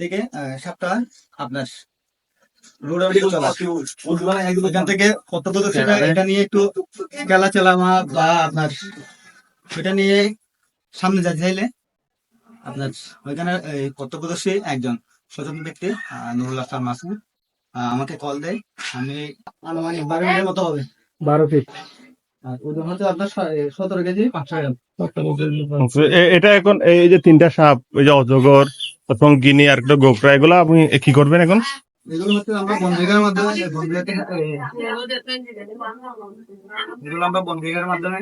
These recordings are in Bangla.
থেকে আপনার। এখান থেকে এটা নিয়ে একটু খেলা চালামা বা আপনার সেটা নিয়ে সামনে যা চাইলে আপনার ওইখানে কর্তব্যদর্শী একজন সচেতন ব্যক্তি আহ, নুরুল আসলাম আহ, আমাকে কল দেয়। আমি আনুমানিক বারো মিনিটের মতো হবে। বারো ফিট আর ওজন হচ্ছে আপনার সতেরো কেজি পাঁচশো গ্রাম। এটা এখন এই যে তিনটা সাপ ওই যে অজগর এবং গিনি আর একটা গোকরা এগুলো আপনি কি করবেন এখন? এগুলো হচ্ছে আমরা বনবিঘার মাধ্যমে বনবিঘাতে এগুলো আমরা বনবিঘার মাধ্যমে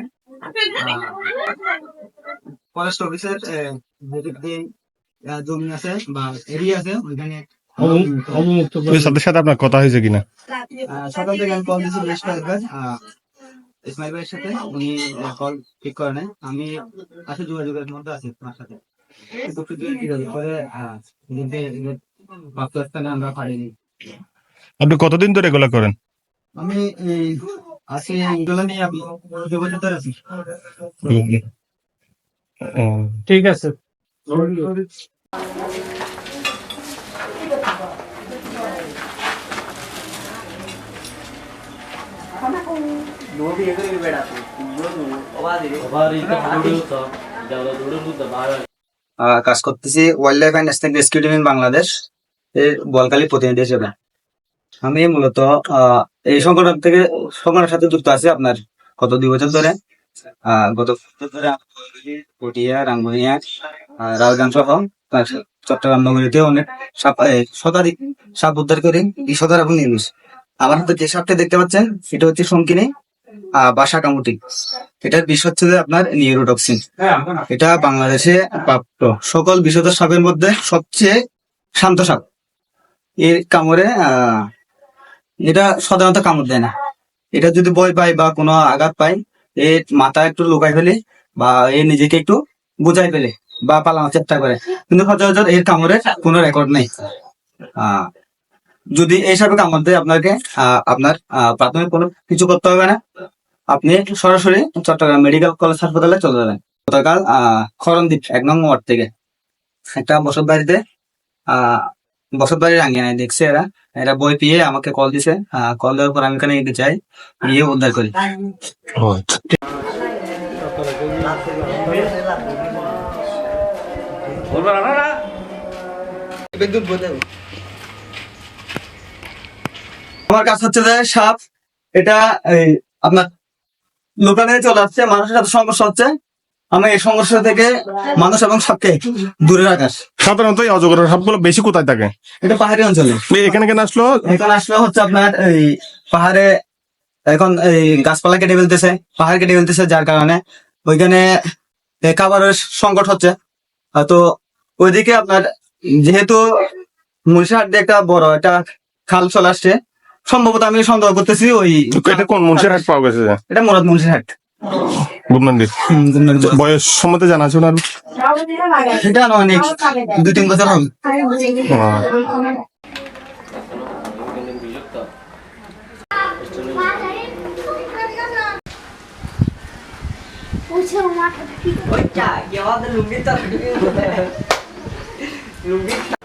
ফরেস্ট অফিসের জমি আছে বা এরিয়া আছে ওইখানে সাথে সাথে আপনার কথা হয়েছে কিনা? আহ, সকাল থেকে আমি কল দিয়েছি বেশ কয়েকবার। আহ, ইসমাইল ভাইয়ের সাথে উনি কল ঠিক করে নেয় আমি আসলে যোগাযোগের মধ্যে আছি তোমার সাথে। আপনি কতদিন ধরে এগুলো করেন? আমি আছি এগুলো নিয়ে আমি ধরে আছি। কাজ করতেছি wildlife and snake rescue team in Bangladesh এর বলকালী প্রতিনিধি হিসেবে। আমি মূলত এই সংগঠন থেকে, সংগঠনের সাথে যুক্ত আছি আপনার গত দুই বছর ধরে। গত ধরে পটিয়া, রাঙ্গুনিয়া রাজগান সহ চট্টগ্রাম নগরীতে অনেক সাপ শতাধিক সাপ উদ্ধার করি এই সদর এবং নিউজ আমার হাতে যে সাপটা দেখতে পাচ্ছেন এটা হচ্ছে শঙ্কিনী আহ, বা শাকামুটি এটার বিষ হচ্ছে যে আপনার নিউরোটক্সিন। এটা বাংলাদেশে প্রাপ্ত। সকল বিষধর সাপের মধ্যে সবচেয়ে শান্ত সাপ। এর কামড়ে আহ, এটা সাধারণত কামড় দেয় না। এটা যদি ভয় পায় বা কোনো আঘাত পায় এর মাথা একটু লুকাই ফেলে বা এ নিজেকে একটু বুঝাই ফেলে। বা পালানোর চেষ্টা করে। কিন্তু সচরাচর এর কামড়ের কোনো রেকর্ড নেই। যদি এই সাপে কামড় দেয় আপনাকে আপনার প্রাথমিক কোনো কিছু করতে হবে না। আপনি সরাসরি চট্টগ্রাম মেডিকেল কলেজ হাসপাতালে চলে যাবেন। গতকাল খরণদ্বীপ এক নম্বর ওয়ার্ড থেকে। একটা বসত বাড়িতে বসত বাড়ির আঙ্গিনায় দেখছে এরা। এরা বই পেয়ে আমাকে কল দিছে। কল দেওয়ার পর আমি এখানে যেতে চাই গিয়ে উদ্ধার করি। আমার কাজ হচ্ছে যে সাপ এটা আপনার লোকালে চলে আসছে মানুষের সাথে সংঘর্ষ হচ্ছে। আমি এই সংঘর্ষ থেকে মানুষ এবং সাপকে দূরে রাখার সাধারণত এই অজগরের সাপগুলো বেশি কোথায় থাকে? এটা পাহাড়ি অঞ্চলে। এখানে কেন আসলো? এখন আসলে হচ্ছে আপনার এই পাহাড়ে এখন এই গাছপালা কেটে ফেলতেছে পাহাড় কেটে ফেলতেছে যার কারণে। ওইখানে খাবারের সংকট হচ্ছে। তো ওইদিকে আপনার যেহেতু মুন্সিহাট দিয়ে একটা বড় একটা খাল চলে আসছে সম্ভবত আমি সন্দেহ করতেছি ওই এটা কোন মুন্সিরহাট পাওয়া গেছে? এটা মুরাদ গুমনান্দি হুম, বয়স সম্বন্ধে জানা আছে ওনার? সেটা অনেক। দুই তিন বছর হবে. Ocha, Lumbita.